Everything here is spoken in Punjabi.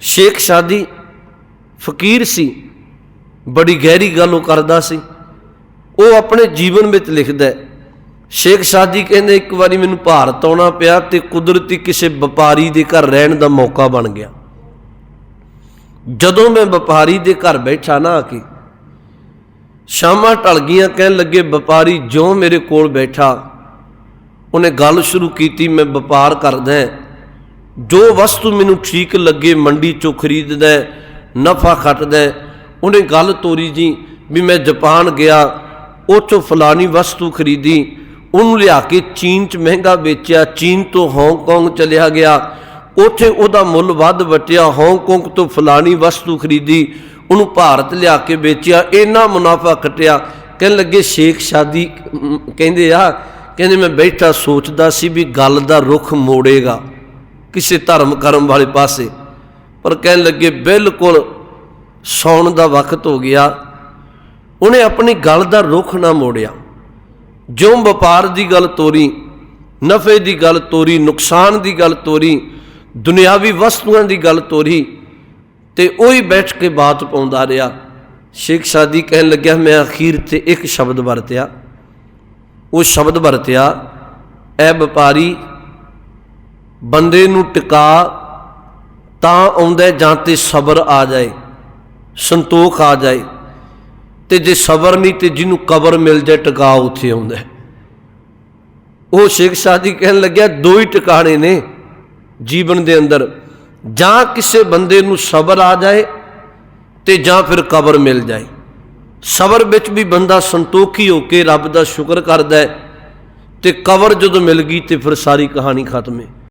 ਸ਼ੇਖ ਸਾਦੀ ਫਕੀਰ ਸੀ, ਬੜੀ ਗਹਿਰੀ ਗੱਲ ਉਹ ਕਰਦਾ ਸੀ ਉਹ ਆਪਣੇ ਜੀਵਨ ਵਿੱਚ ਲਿਖਦਾ ਹੈ, ਸ਼ੇਖ ਸਾਦੀ ਕਹਿੰਦੇ ਇੱਕ ਵਾਰੀ ਮੈਨੂੰ ਭਾਰਤ ਆਉਣਾ ਪਿਆ ਤੇ ਕੁਦਰਤੀ ਕਿਸੇ ਵਪਾਰੀ ਦੇ ਘਰ ਰਹਿਣ ਦਾ ਮੌਕਾ ਬਣ ਗਿਆ ਜਦੋਂ ਮੈਂ ਵਪਾਰੀ ਦੇ ਘਰ ਬੈਠਾ ਨਾ ਆ ਕੇ, ਸ਼ਾਮਾਂ ਢਲ ਗਈਆਂ, ਕਹਿਣ ਲੱਗੇ, ਵਪਾਰੀ ਜੋ ਮੇਰੇ ਕੋਲ ਬੈਠਾ, ਉਹਨੇ ਗੱਲ ਸ਼ੁਰੂ ਕੀਤੀ, ਮੈਂ ਵਪਾਰ ਕਰਦਾ ਹਾਂ। ਜੋ ਵਸਤੂ ਮੈਨੂੰ ਠੀਕ ਲੱਗੇ, ਮੰਡੀ ਚੋਂ ਖਰੀਦਦਾ ਨਫਾ ਖੱਟਦਾ ਉਹਨੇ ਗੱਲ ਤੋਰੀ ਜੀ ਵੀ ਮੈਂ ਜਾਪਾਨ ਗਿਆ ਉਹ ਚੋਂ ਫਲਾਨੀ ਵਸਤੂ ਖਰੀਦੀ, ਉਹਨੂੰ ਲਿਆ ਕੇ ਚੀਨ 'ਚ ਮਹਿੰਗਾ ਵੇਚਿਆ, ਚੀਨ ਤੋਂ ਹਾਂਗਕਾਂਗ ਚਲਿਆ ਗਿਆ, ਉੱਥੇ ਉਹਦਾ ਮੁੱਲ ਵੱਧ ਵਟਿਆ, ਹਾਂਗਕਾਂਗ ਤੋਂ ਫਲਾਨੀ ਵਸਤੂ ਖਰੀਦੀ, ਉਹਨੂੰ ਭਾਰਤ ਲਿਆ ਕੇ ਵੇਚਿਆ, ਇੰਨਾ ਮੁਨਾਫਾ ਖਟਿਆ, ਕਹਿਣ ਲੱਗੇ, ਸ਼ੇਖ ਸ਼ਾਦੀ ਕਹਿੰਦੇ ਆ, ਕਹਿੰਦੇ ਮੈਂ ਬੈਠਾ ਸੋਚਦਾ ਸੀ ਵੀ ਗੱਲ ਦਾ ਰੁਖ ਮੋੜੇਗਾ। ਕਿਸੇ ਧਰਮ ਕਰਮ ਵਾਲੇ ਪਾਸੇ। ਪਰ ਕਹਿਣ ਲੱਗੇ, ਬਿਲਕੁਲ ਸੌਣ ਦਾ ਵਕਤ ਹੋ ਗਿਆ। ਉਹਨੇ ਆਪਣੀ ਗੱਲ ਦਾ ਰੁਖ ਨਾ ਮੋੜਿਆ। ਜਿਉਂ ਵਪਾਰ ਦੀ ਗੱਲ ਤੋਰੀ, ਨਫੇ ਦੀ ਗੱਲ ਤੋਰੀ, ਨੁਕਸਾਨ ਦੀ ਗੱਲ ਤੋਰੀ, ਦੁਨਿਆਵੀ ਵਸਤੂਆਂ ਦੀ ਗੱਲ ਤੋਰੀ, ਤੇ ਉਹੀ ਬੈਠ ਕੇ ਬਾਤ ਪਾਉਂਦਾ ਰਿਹਾ। ਸ਼ੇਖ ਸਾਦੀ ਕਹਿਣ ਲੱਗਿਆ, ਮੈਂ ਅਖੀਰ ਤੇ ਇੱਕ ਸ਼ਬਦ ਵਰਤਿਆ। ਉਹ ਸ਼ਬਦ ਵਰਤਿਆ, ਐ ਵਪਾਰੀ ਬੰਦੇ ਨੂੰ ਟਿਕਾ ਤਾਂ ਆਉਂਦਾ ਜਾਂ ਤੇ ਸਬਰ ਆ ਜਾਏ, ਸੰਤੋਖ ਆ ਜਾਏ। ਤੇ ਜੇ ਸਬਰ ਨਹੀਂ ਤੇ ਜਿਹਨੂੰ ਕਬਰ ਮਿਲ ਜਾਏ, ਟਿਕਾ ਉੱਥੇ ਆਉਂਦਾ ਹੈ। ਉਹ ਸ਼ੇਖ ਸਾਦੀ ਕਹਿਣ ਲੱਗਿਆ, ਦੋ ਹੀ ਟਿਕਾਣੇ ਨੇ ਜੀਵਨ ਦੇ ਅੰਦਰ। ਜਾਂ ਕਿਸੇ ਬੰਦੇ ਨੂੰ ਸਬਰ ਆ ਜਾਏ ਤੇ ਜਾਂ ਫਿਰ ਕਬਰ ਮਿਲ ਜਾਏ। ਸਬਰ ਵਿੱਚ ਵੀ ਬੰਦਾ ਸੰਤੋਖੀ ਹੋ ਕੇ ਰੱਬ ਦਾ ਸ਼ੁਕਰ ਕਰਦਾ ਹੈ ਤੇ ਕਬਰ ਜਦੋਂ ਮਿਲ ਗਈ ਤੇ ਫਿਰ ਸਾਰੀ ਕਹਾਣੀ ਖਤਮ ਹੈ।